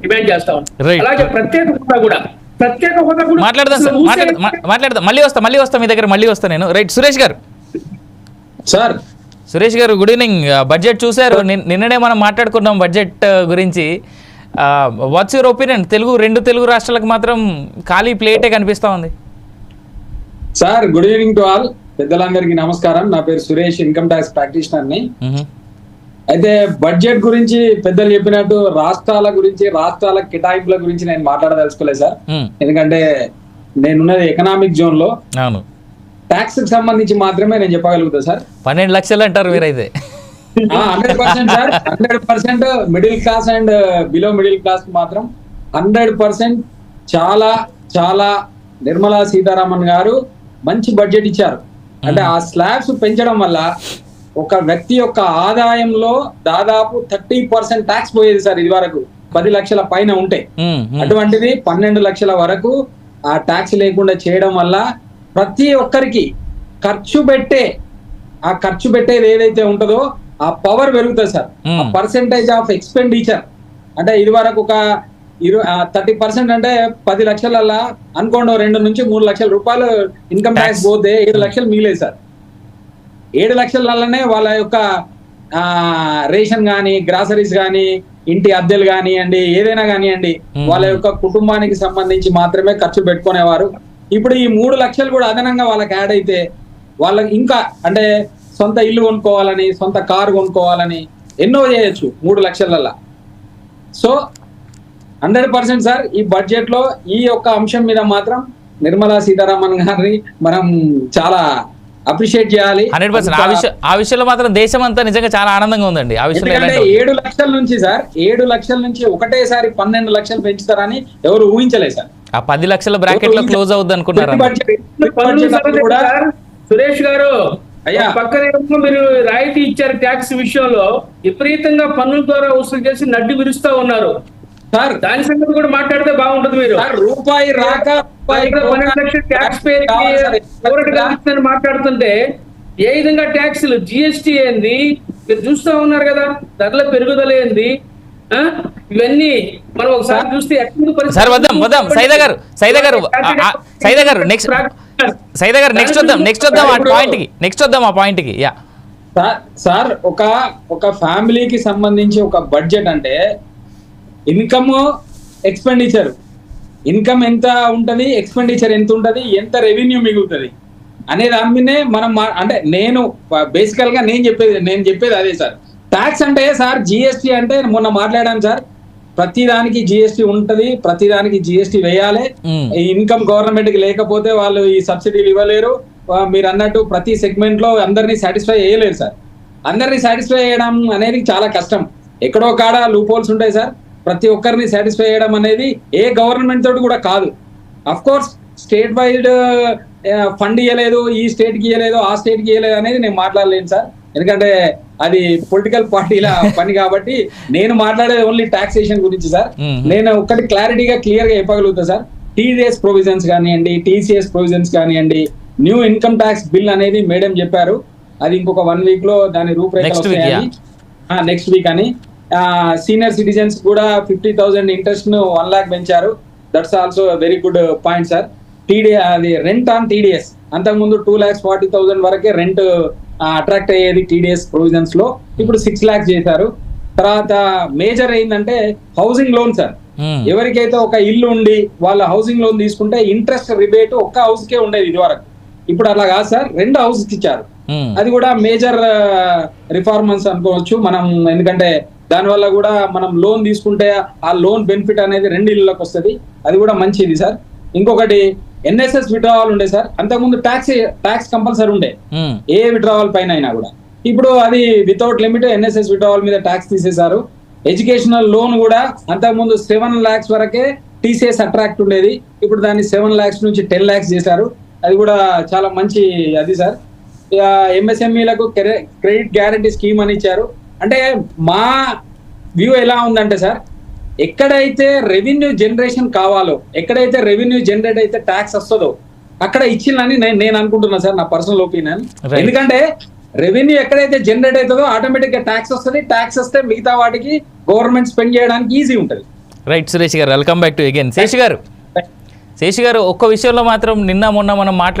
Demand చేస్తా ఉన్నాం. అలాగే ప్రత్యేక హోదా కూడా. ప్రత్యేక హోదా కూడా మాట్లాడదాం సార్. మాట్లాడదాం. మళ్ళీ వస్తా మళ్ళీ వస్తా మీ దగ్గర మళ్ళీ వస్తా నేను. రైట్ సురేష్ గారు. సార్. సురేష్ గారు గుడ్ ఈవినింగ్ బడ్జెట్ చూశారు. నిన్- నిన్ననే మనం మాట్లాడుకున్నాం బడ్జెట్ ఆ, గురించి. వాట్స్ యువర్ ఒపీనియన్ తెలుగు రెండు తెలుగు రాష్ట్రాలకు మాత్రం ఖాళీ ప్లేటే కనిపిస్తా ఉంది. Sir good evening to all పెద్దలందరికీ నమస్కారం. నా పేరు సురేష్ ఇన్కమ్ ట్యాక్స్ ప్రాక్టీషనర్ని. మ్హూ. అయితే బడ్జెట్ గురించి పెద్దలు చెప్పినట్టు రాష్ట్రాల గురించి రాష్ట్రాల కేటాయింపుల గురించి నేను మాట్లాడదలుచుకోలేదు సార్. ఎందుకంటే నేనున్నది ఎకనామిక్ జోన్లో ట్యాక్స్కి సంబంధించి మాత్రమే నేను చెప్పగలుగుతా సార్. పన్నెండు లక్షలు అంటారు మీరైతే. Hundred percent sir. Hundred percent middle class and below middle class మాత్రం హండ్రెడ్ పర్సెంట్ చాలా చాలా నిర్మలా సీతారామన్ గారు మంచి బడ్జెట్ ఇచ్చారు. అంటే ఆ స్లాబ్స్ పెంచడం వల్ల ఒక వ్యక్తి యొక్క ఆదాయంలో దాదాపు థర్టీ పర్సెంట్ ట్యాక్స్ పోయేది సార్ ఇది వరకు పది లక్షల పైన ఉంటే. అటువంటిది పన్నెండు లక్షల వరకు ఆ ట్యాక్స్ లేకుండా చేయడం వల్ల ప్రతి ఒక్కరికి ఖర్చు పెట్టే ఆ ఖర్చు పెట్టేది ఏదైతే ఉంటుందో ఆ పవర్ పెరుగుతుంది సార్ ఆ. పర్సెంటేజ్ ఆఫ్ ఎక్స్పెండిచర్ అంటే ఇది వరకు ఒక ఇరు థర్టీ పర్సెంట్ అంటే పది లక్షలల్లా అనుకోండి రెండు నుంచి మూడు లక్షల రూపాయలు ఇన్కమ్ ట్యాక్స్. పోతే ఏడు లక్షలు మిగిలేదు సార్ ఏడు లక్షలలోనే వాళ్ళ యొక్క రేషన్ కానీ గ్రాసరీస్ కానీ ఇంటి అద్దెలు కానివ్వండి ఏదైనా కానివ్వండి. వాళ్ళ యొక్క కుటుంబానికి సంబంధించి మాత్రమే ఖర్చు పెట్టుకునేవారు ఇప్పుడు ఈ మూడు లక్షలు కూడా అదనంగా వాళ్ళకి యాడ్ అయితే వాళ్ళకి ఇంకా అంటే సొంత ఇల్లు కొనుక్కోవాలని సొంత కారు కొనుక్కోవాలని ఎన్నో చేయొచ్చు మూడు లక్షలల్లా సో హండ్రెడ్ పర్సెంట్ సార్ ఈ బడ్జెట్లో ఈ యొక్క అంశం మీద మాత్రం నిర్మలా సీతారామన్ గారిని మనం చాలా అప్రిషియేట్ చేయాలి. Hundred percent. ఆ విషయంలో మాత్రం దేశం అంతా నిజంగా చాలా ఆనందంగా ఉందండి. ఆ విషయంలో ఏడు లక్షల నుంచి సార్ ఏడు లక్షల నుంచి ఒకటేసారి పన్నెండు లక్షలు పెంచుతారని ఎవరు ఊహించలేదు సార్. ఆ పది లక్షల బ్రాకెట్లో క్లోజ్ అవుద్ది అనుకున్నారు సురేష్ గారు అయ్యా. పక్కన మీరు రాయితీ ఇచ్చారు ట్యాక్స్ విషయంలో విపరీతంగా పన్నుల ద్వారా వసూలు చేసి నడ్డి విరుస్తా ఉన్నారు. సార్ దాని సంగతి కూడా మాట్లాడితే బాగుంటుంది మీరు. సార్ రూపాయి రాక ట్యాక్స్ కల్పిస్తుందని మాట్లాడుతుంటే ఏ విధంగా ట్యాక్సులు జిఎస్టీ ఏంది? మీరు చూస్తా ఉన్నారు కదా ధరల పెరుగుదల ఏంది? ఇవన్నీ మనం ఒకసారి చూస్తే సార్ వద్దాం వద్దాం. సైదా గారు సైదా గారు సైదా గారు నెక్స్ట్ సైదా గారు నెక్స్ట్ వద్దాం నెక్స్ట్ వద్దాం ఆ పాయింట్కి నెక్స్ట్ వద్దాం ఆ పాయింట్కి యా. సార్ సార్ ఒక ఒక ఫ్యామిలీకి సంబంధించి ఒక బడ్జెట్ అంటే ఇన్కమ్ ఎక్స్పెండిచర్. ఇన్కమ్ ఎంత ఉంటది ఎక్స్పెండిచర్ ఎంత ఉంటది ఎంత రెవెన్యూ మిగులుతుంది అనే దాని మీదనే మనం మా- అంటే నేను బేసికల్గా నేను చెప్పేది నేను చెప్పేది అదే సార్. ట్యాక్స్ అంటే సార్ జిఎస్టీ అంటే మొన్న మాట్లాడాను సార్. ప్రతి దానికి జిఎస్టీ ఉంటది ప్రతి దానికి జిఎస్టీ వేయాలి. ఇన్కమ్ గవర్నమెంట్కి లేకపోతే వాళ్ళు ఈ సబ్సిడీలు ఇవ్వలేరు. మీరు అన్నట్టు ప్రతి సెగ్మెంట్లో అందరినీ సాటిస్ఫై చేయలేరు సార్. అందరినీ సాటిస్ఫై చేయడం అనేది చాలా కష్టం. ఎక్కడో కాడ లూపోల్స్ ఉంటాయి సార్. ప్రతి ఒక్కరిని సాటిస్ఫై చేయడం అనేది ఏ గవర్నమెంట్ తోటి కూడా కాదు. Of course state wide fund ఇవ్వలేదు ఈ స్టేట్కి ఇవ్వలేదు ఆ స్టేట్కి ఇవ్వలేదు అనేది నేను మాట్లాడలేను సార్. ఎందుకంటే అది పొలిటికల్ పార్టీల పని కాబట్టి నేను మాట్లాడేది ఓన్లీ టాక్సేషన్ గురించి సార్. నేను ఒక్కటి క్లారిటీగా క్లియర్గా చెప్పగలుగుతా సార్. టీడీఎస్ ప్రొవిజన్స్ కానివ్వండి టీసీఎస్ ప్రొవిజన్స్ కానివ్వండి న్యూ ఇన్కమ్ ట్యాక్స్ బిల్ అనేది మేడం చెప్పారు. అది ఇంకొక వన్ వీక్లో దాని వస్తాయని. నెక్స్ట్ వీక్ అని. సీనియర్ సిటిజన్స్ కూడా ఫిఫ్టీ థౌసండ్ ఇంట్రెస్ట్ను వన్ లాక్ పెంచారు. That's also very good point sir TD అది రెంట్ ఆన్ టీడీఎస్ అంతకుముందు టూ ల్యాక్స్ ఫార్టీ థౌసండ్ వరకే రెంట్ అట్రాక్ట్ అయ్యేది టీడీఎస్ ప్రొవిజన్స్లో. ఇప్పుడు సిక్స్ ల్యాక్స్ చేశారు. తర్వాత మేజర్ ఏంటంటే హౌసింగ్ లోన్ సార్. ఎవరికైతే ఒక ఇల్లు ఉండి వాళ్ళ హౌసింగ్ లోన్ తీసుకుంటే ఇంట్రెస్ట్ రిబేట్ ఒక్క హౌస్ కే ఉండేది ఇది వరకు ఇప్పుడు అలా కాదు సార్ రెండు హౌస్ ఇచ్చారు. మ్మ్. అది కూడా మేజర్ రిఫార్మన్స్ అనుకోవచ్చు. మనం ఎందుకంటే దానివల్ల కూడా మనం లోన్ తీసుకుంటే ఆ లోన్ బెనిఫిట్ అనేది రెండు ఇళ్ళకి వస్తుంది. అది కూడా మంచిది సార్. ఇంకొకటి ఎన్ఎస్ఎస్ విడ్రావల్ ఉండే సార్. అంతకుముందు ట్యాక్స్ ట్యాక్స్ కంపల్సరీ ఉండే. ఏ విడ్రావల్ పైన అయినా కూడా. ఇప్పుడు అది వితౌట్ లిమిట్ ఎన్ఎస్ఎస్ విడ్రావల్ మీద ట్యాక్స్ తీసేశారు. ఎడ్యుకేషనల్ లోన్ కూడా అంతకుముందు సెవెన్ లాక్స్ వరకే టీసీఎస్ అట్రాక్ట్ ఉండేది. ఇప్పుడు దాన్ని సెవెన్ లాక్స్ నుంచి టెన్ లాక్స్ చేశారు. అది కూడా చాలా మంచి అది సార్. ఎంఎస్ఎంఈలకు క్రెడిట్ గ్యారంటీ స్కీమ్ అని ఇచ్చారు. అంటే మా వ్యూ ఎలా ఉందంటే సార్ ఎక్కడైతే రెవెన్యూ జనరేషన్ కావాలో ఎక్కడైతే రెవెన్యూ జనరేట్ అయితే ట్యాక్స్ వస్తుందో అక్కడ ఇచ్చిందని నేను నేను అనుకుంటున్నా సార్ నా పర్సనల్ ఒపీనియన్. ఎందుకంటే రెవెన్యూ ఎక్కడైతే జనరేట్ అవుతుందో ఆటోమేటిక్గా ట్యాక్స్ వస్తుంది. ట్యాక్స్ వస్తే మిగతా వాటికి గవర్నమెంట్ స్పెండ్ చేయడానికి ఈజీ ఉంటది. Right Suresh garu welcome back to again. Shesh garu Shesh garu ఒక్క విషయంలో మాత్రం నిన్న మొన్న మనం మాట్లాడు